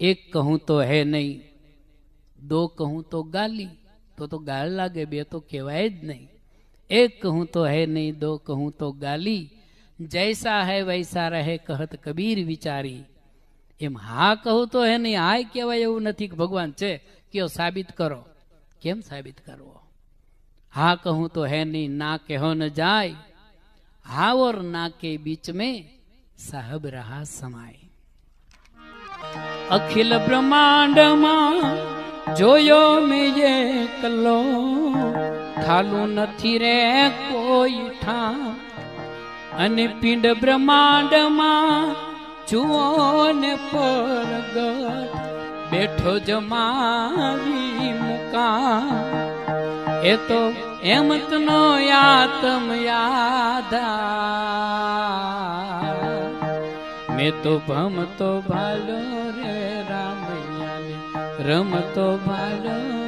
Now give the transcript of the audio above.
એક કહું તો હે નહીં દો કહું તો ગાલી તો તો ગાળ લાગે બે તો કહેવાય જ નહીં એક કહું તો હે નહીં દો કહું તો ગાલી જૈસા હે વૈસા રહે કહત કબીર વિચારી એમ હા કહું તો હે નહીં હાય કહેવાય એવું નથી કે ભગવાન છે કયો સાબિત કરો કેમ સાબિત કરવો હા કહું તો है नहीं ना कहो न जाए हाँ और ना के बीच में साहब रहा समाए અખિલ બ્રહ્માંડમાં જોયો મેં એકલો. કલો ખાલું નથી રે કોઈ ઠા અને પિંડ બ્રહ્માંડમાં જુઓ ને પરગટ બેઠો જમાવી મુકા એ તો હેમત નો યાતમ યાદા. મેં તો ભમતો ભાલો રમતો ભાલો